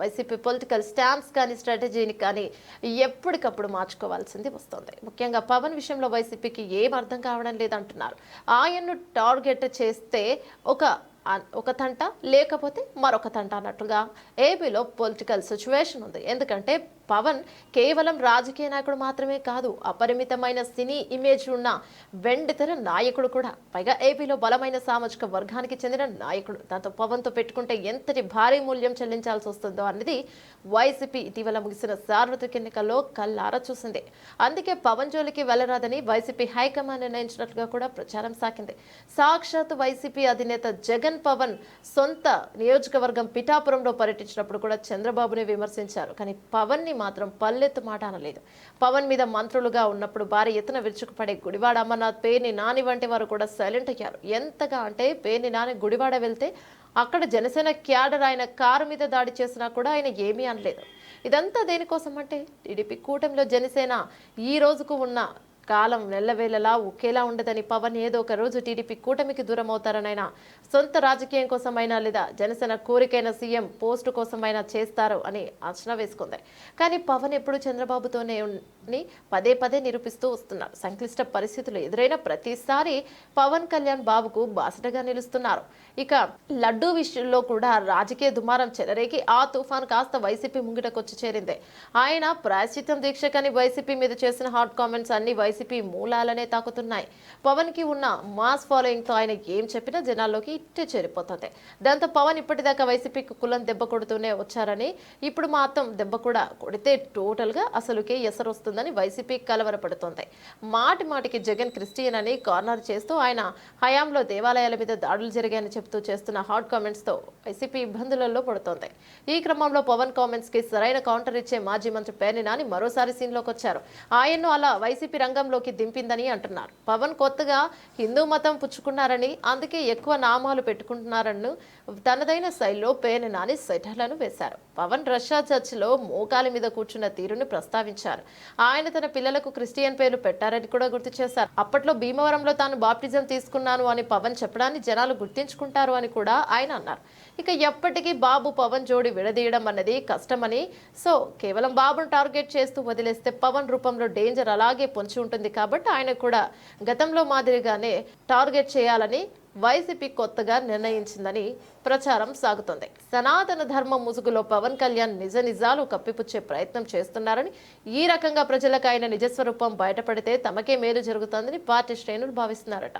YCP political stamps కానీ స్ట్రాటజీని కానీ ఎప్పటికప్పుడు మార్చుకోవాల్సింది వస్తుంది. ముఖ్యంగా పవన్ విషయంలో వైసీపీకి ఏం అర్థం కావడం లేదంటున్నారు. ఆయన్ను టార్గెట్ చేస్తే ఒక ఒక తంట లేకపోతే మరొక తంట అన్నట్టుగా ఏపీలో పొలిటికల్ సిచ్యువేషన్ ఉంది. ఎందుకంటే పవన్ కేవలం రాజకీయ నాయకుడు మాత్రమే కాదు అపరిమితమైన సినీ ఇమేజ్ ఉన్న వెండితెర నాయకుడు కూడా. పైగా ఏపీలో బలమైన సామాజిక వర్గానికి చెందిన నాయకుడు. దాంతో పవన్తో పెట్టుకుంటే ఎంతటి భారీ మూల్యం చెల్లించాల్సి వస్తుందో అనేది వైసీపీ ఇటీవల ముగిసిన సార్వత్రిక ఎన్నికల్లో కల్లారా చూసింది. అందుకే పవన్ జోలికి వెళ్ళరాదని వైసీపీ హైకమాండ్ నిర్ణయించినట్లుగా కూడా ప్రచారం సాగింది. సాక్షాత్ వైసీపీ అధినేత జగన్ పవన్ సొంత నియోజకవర్గం పిఠాపురంలో పర్యటించినప్పుడు కూడా చంద్రబాబుని విమర్శించారు. కానీ పవన్ని మాత్రం పల్లెత్తు మాట అనలేదు. పవన్ మీద మంత్రులుగా ఉన్నప్పుడు భారీ ఎత్తున విరుచుకుపడే గుడివాడ అమర్నాథ్ పేర్ని నాని వంటి వారు కూడా సైలెంట్ అయ్యారు. ఎంతగా అంటే పేర్ని నాని గుడివాడ వెళ్తే అక్కడ జనసేన క్యాడర్ ఆయన కారు మీద దాడి చేసినా కూడా ఆయన ఏమీ అనలేదు. ఇదంతా దేనికోసం అంటే టీడీపీ కూటమిలో జనసేన ఈ రోజుకు ఉన్న కాలం నెల్లవేళలా ఒకేలా ఉండదని పవన్ ఏదో ఒక రోజు టీడీపీ కూటమికి దూరం అవుతారనైనా సొంత రాజకీయం కోసమైనా లేదా జనసేన కోరికైన సీఎం పోస్టు కోసమైనా చేస్తారు అని అంచనా వేసుకుంది. కానీ పవన్ ఎప్పుడు చంద్రబాబుతోనే ఉన్ని పదే పదే నిరూపిస్తూ వస్తున్నారు. సంక్లిష్ట పరిస్థితులు ఎదురైన ప్రతిసారి పవన్ కళ్యాణ్ బాబుకు బాసటగా నిలుస్తున్నారు. ఇక లడ్డూ విషయంలో కూడా రాజకీయ దుమారం చెలరేగి ఆ తుఫాన్ కాస్త వైసీపీ ముంగిటకొచ్చి చేరింది. ఆయన ప్రాయశ్చిత్తం దీక్షకని వైసీపీ మీద చేసిన హాట్ కామెంట్స్ అన్ని వైసీపీ మూలాలనే తాకుతున్నాయి. పవన్కి ఉన్న మాస్ ఫాలోయింగ్తో ఆయన ఏం చెప్పినా జనాల్లోకి ఇట్టే చేరిపోతుంది. దాంతో పవన్ ఇప్పటిదాకా వైసీపీకి కులం దెబ్బ కొడుతూనే వచ్చారని ఇప్పుడు మాత్రం దెబ్బ కూడా కొడితే టోటల్గా అసలుకే ఎసరు వస్తుందని వైసీపీ కలవరపడుతోంది. మాటి మాటికి జగన్ క్రిస్టియన్ అని కార్నర్ చేస్తూ ఆయన హయాంలో దేవాలయాల మీద దాడులు జరిగాయని చెప్తూ చేస్తున్న హాట్ కామెంట్స్తో వైసీపీ ఇబ్బందులలో పడుతోంది. ఈ క్రమంలో పవన్ కామెంట్స్కి సరైన కౌంటర్ ఇచ్చే మాజీ మంత్రి పేర్ని నాని మరోసారి సీన్లోకి వచ్చారు ఆయన్ను అలా వైసీపీ రంగం రంగంలోకి దింపిందని అంటున్నారు. పవన్ కొత్తగా హిందూ మతం పుచ్చుకున్నారని అందుకే ఎక్కువ నామాలు పెట్టుకుంటున్నారని తనదైన శైలిలో పేర్ని నాని సెటర్లను వేశారు. పవన్ రష్యా చర్చిలో మోకాలి మీద కూర్చున్న తీరును ప్రస్తావించారు. ఆయన తన పిల్లలకు క్రిస్టియన్ పేర్లు పెట్టారని కూడా గుర్తు చేశారు. అప్పట్లో భీమవరంలో తాను బాప్టిజం తీసుకున్నాను అని పవన్ చెప్పడాన్ని జనాలు గుర్తించుకుంటారు అని కూడా ఆయన అన్నారు. ఇక ఎప్పటికీ బాబు పవన్ జోడి విడదీయడం అన్నది కష్టమని సో కేవలం బాబును టార్గెట్ చేస్తూ వదిలేస్తే పవన్ రూపంలో డేంజర్ అలాగే పొంచి ఉంటుంది కాబట్టి ఆయన కూడా గతంలో మాదిరిగానే టార్గెట్ చేయాలని వైసీపీ కొత్తగా నిర్ణయించిందని ప్రచారం సాగుతోంది. సనాతన ధర్మం ముసుగులో పవన్ కళ్యాణ్ నిజ నిజాలు కప్పిపుచ్చే ప్రయత్నం చేస్తున్నారని ఈ రకంగా ప్రజలకు ఆయన నిజస్వరూపం బయటపడితే తమకే మేలు జరుగుతుందని పార్టీ శ్రేణులు భావిస్తున్నారట.